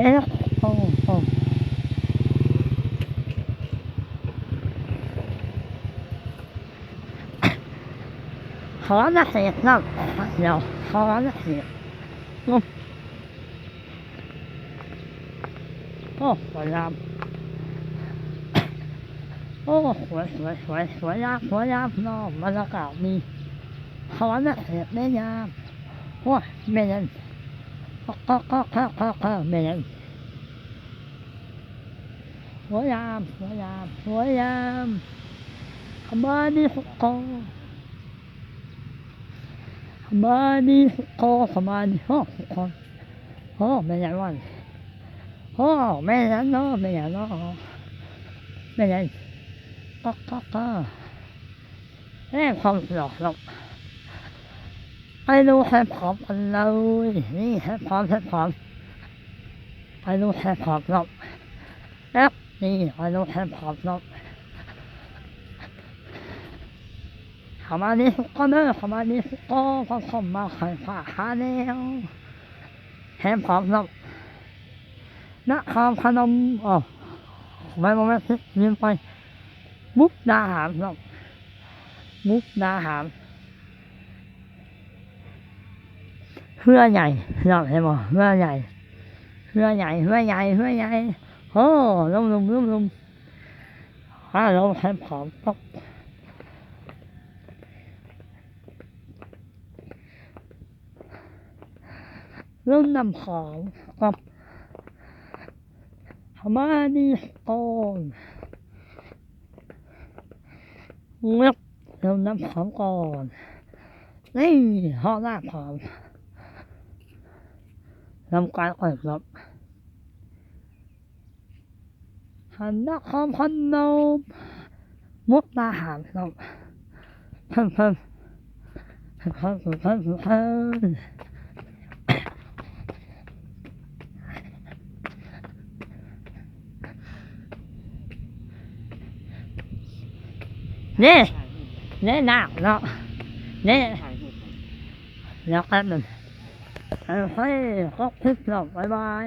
เอ๊ะโอ้โหขอนะเสียน้ำเดี๋ยวขอนะเสียงมโอ้สวยงามโอ้สวยสวยสวยสวยงามสวยงามเนอะบรรยากาศดีขอนะเสียแม่ยามโอ้ยแม่ยัน ก็ก็ก็ก็ก็ก็แม่ยันสวยงามสวยงามสวยงามขมาดีสุโกขมาดีสุโกขมาดีโอ้สุโกโอ้ไม่ยันวันโอ้ไม่ยันเนาะไม่ยันเนาะไม่ยันก็ก็ก็เอ้ความหลอกหลอก ไปดูให้พร้อมกันเลยนี่ให้พร้อมให้พร้อมไปดูให้พร้อมหลอก Yep, นี่ไอ้ลูแทนพอบนกเข้ามานี่ก็เนอะเข้ามานี่ก็พอเข้ามาขายฝาหาแนวแทนพอบนกนครพนมอ๋อไม่ไม่ไม่ยืมไปมุกดาหารนกมุกดาหาร เพื่อใหญ่นกเห็นบ่เพื่อใหญ่เพื่อใหญ่เพื่อใหญ่เพื่อใหญ่โอ้ลมลมลมลุ่มฮัลโหลแทนผอมตกลุ่มน้ำผอมกับฮามาดีโอนเล็บลุ่มน้ำผอมก่อนนี่ห่อหน้าผอม ลำการก่อนครับหันนครพนมมุกดาหารครับเพิ่มเพิ่มเพิ่มเพิ่มเพิ่มเพิ่มเนี่นี่หนักเนาะนี่แล้วกัน เฮ้ยก็พลิกหลบบ๊ายบาย